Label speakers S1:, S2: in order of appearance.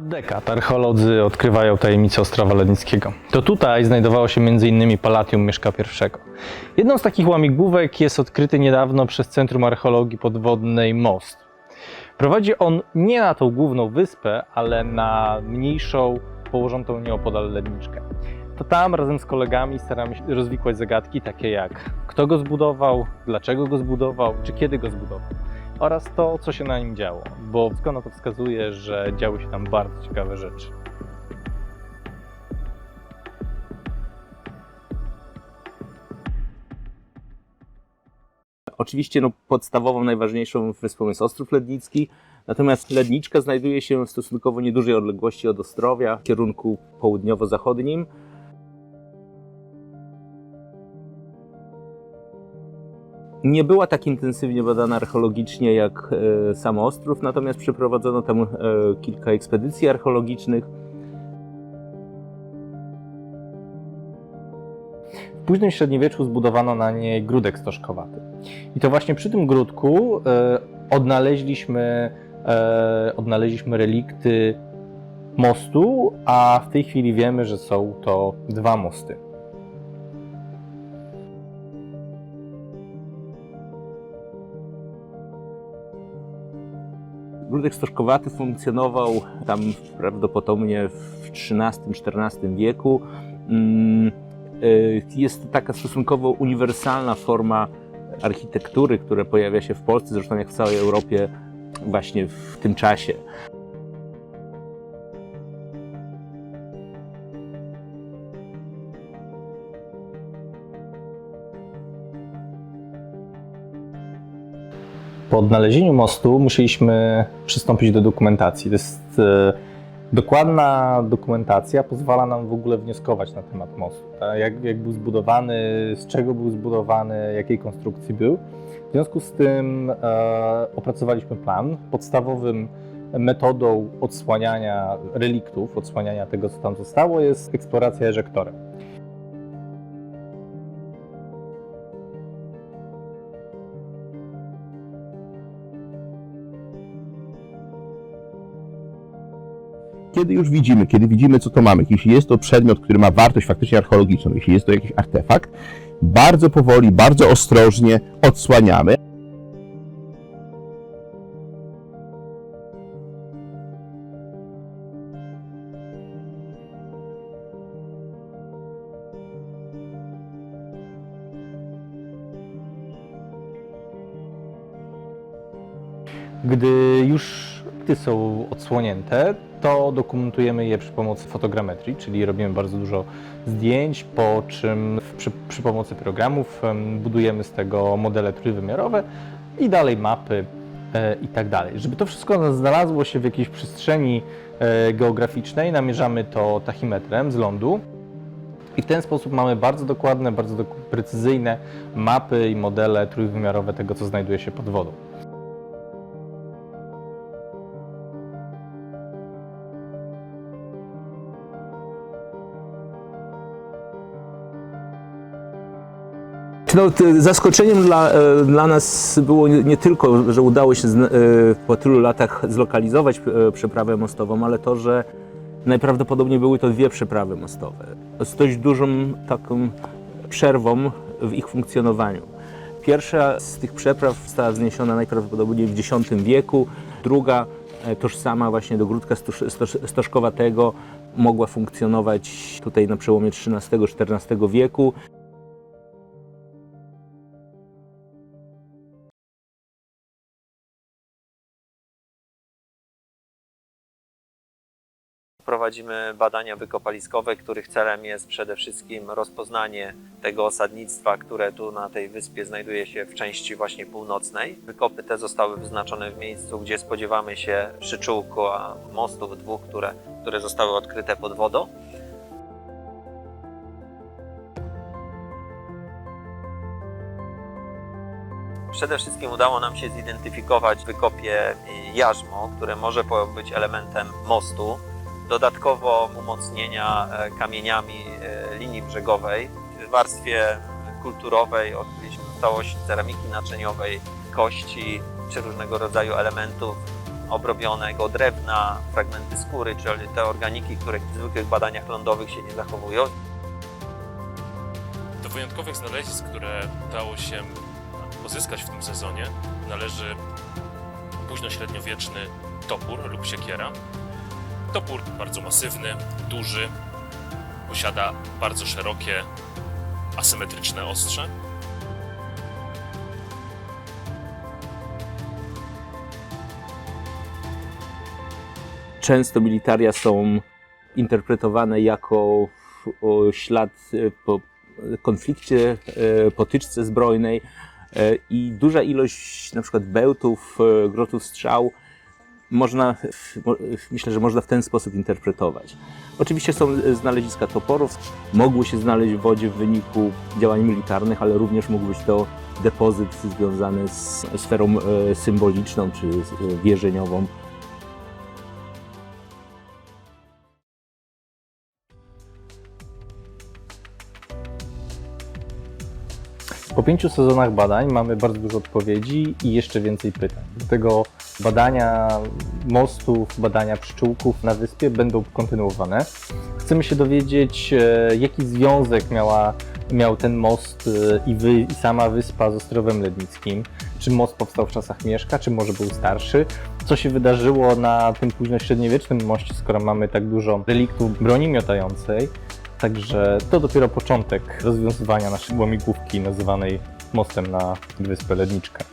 S1: Od dekad archeolodzy odkrywają tajemnicę Ostrowa Lednickiego. To tutaj znajdowało się m.in. Palatium Mieszka I. Jedną z takich łamigłówek jest odkryty niedawno przez Centrum Archeologii Podwodnej most. Prowadzi on nie na tą główną wyspę, ale na mniejszą, położoną nieopodal Ledniczkę. To tam razem z kolegami staramy się rozwikłać zagadki takie jak kto go zbudował, dlaczego go zbudował, czy kiedy go zbudował oraz to, co się na nim działo, bo wszystko na to wskazuje, że działy się tam bardzo ciekawe rzeczy.
S2: Oczywiście no, podstawową, najważniejszą wyspą jest Ostrów Lednicki, natomiast Ledniczka znajduje się w stosunkowo niedużej odległości od Ostrowia w kierunku południowo-zachodnim. Nie była tak intensywnie badana archeologicznie jak e, sam Ostrów, natomiast przeprowadzono tam e, kilka ekspedycji archeologicznych.
S1: W późnym średniowieczu zbudowano na niej grudek stożkowaty. I to właśnie przy tym grudku e, odnaleźliśmy, odnaleźliśmy relikty mostu, a w tej chwili wiemy, że są to dwa mosty.
S2: Grudek stożkowaty funkcjonował tam prawdopodobnie w XIII-XIV wieku. Mm, y, Jest to taka stosunkowo uniwersalna forma architektury, która pojawia się w Polsce, zresztą jak w całej Europie właśnie w tym czasie.
S1: Po odnalezieniu mostu musieliśmy przystąpić do dokumentacji. To jest e, dokładna dokumentacja, pozwala nam w ogóle wnioskować na temat mostu. Tak? Jak, jak był zbudowany, z czego był zbudowany, jakiej konstrukcji był. W związku z tym e, opracowaliśmy plan. Podstawowym metodą odsłaniania reliktów, odsłaniania tego, co tam zostało, jest eksploracja eżektorem.
S3: Kiedy już widzimy, kiedy widzimy, co to mamy, jeśli jest to przedmiot, który ma wartość faktycznie archeologiczną, jeśli jest to jakiś artefakt, bardzo powoli, bardzo ostrożnie odsłaniamy.
S1: Gdy już ty są odsłonięte, to dokumentujemy je przy pomocy fotogrametrii, czyli robimy bardzo dużo zdjęć, po czym przy, przy pomocy programów em, budujemy z tego modele trójwymiarowe i dalej mapy e, i tak dalej. Żeby to wszystko znalazło się w jakiejś przestrzeni e, geograficznej, namierzamy to tachymetrem z lądu. I w ten sposób mamy bardzo dokładne, bardzo precyzyjne mapy i modele trójwymiarowe tego, co znajduje się pod wodą.
S2: No, zaskoczeniem dla, e, dla nas było nie, tylko, że udało się e, po tylu latach zlokalizować e, przeprawę mostową, ale to, że najprawdopodobniej były to dwie przeprawy mostowe z dość dużą taką przerwą w ich funkcjonowaniu. Pierwsza z tych przepraw została wzniesiona najprawdopodobniej w X wieku, druga tożsama właśnie do Stoż- Stożkowatego mogła funkcjonować tutaj na przełomie XIII-XIV wieku.
S4: Prowadzimy badania wykopaliskowe, których celem jest przede wszystkim rozpoznanie tego osadnictwa, które tu na tej wyspie znajduje się w części właśnie północnej. Wykopy te zostały wyznaczone w miejscu, gdzie spodziewamy się przyczółku a mostów dwóch, które, które zostały odkryte pod wodą. Przede wszystkim udało nam się zidentyfikować wykopie jarzmo, które może być elementem mostu. Dodatkowo umocnienia e, kamieniami e, linii brzegowej. W warstwie kulturowej odkryliśmy całość ceramiki naczyniowej, kości czy różnego rodzaju elementów obrobionego drewna, fragmenty skóry, czyli te organiki, które w zwykłych badaniach lądowych się nie zachowują.
S5: Do wyjątkowych znalezisk, które udało się pozyskać w tym sezonie, należy późnośredniowieczny topór lub siekiera. Topór bardzo masywny, duży, posiada bardzo szerokie, asymetryczne ostrze.
S2: Często militaria są interpretowane jako ślad e, po konflikcie, e, potyczce zbrojnej e, i duża ilość na przykład bełtów, grotów strzał można, mo- myślę, że można w ten sposób interpretować. Oczywiście są e, znaleziska toporów, mogły się znaleźć w wodzie w wyniku działań militarnych, ale również mógł być to depozyt związany z sferą e, symboliczną czy e, wierzeniową.
S1: Po pięciu sezonach badań mamy bardzo dużo odpowiedzi i jeszcze więcej pytań. Dlatego badania mostów, badania pszczółków na wyspie będą kontynuowane. Chcemy się dowiedzieć, e, jaki związek miała, miał ten most e, i, wy, i sama wyspa z Ostrowem Lednickim. Czy most powstał w czasach Mieszka, czy może był starszy? Co się wydarzyło na tym późnośredniowiecznym moście, skoro mamy tak dużo reliktów broni miotającej? Także to dopiero początek rozwiązywania naszej łamigłówki nazywanej mostem na Wyspę Ledniczkę.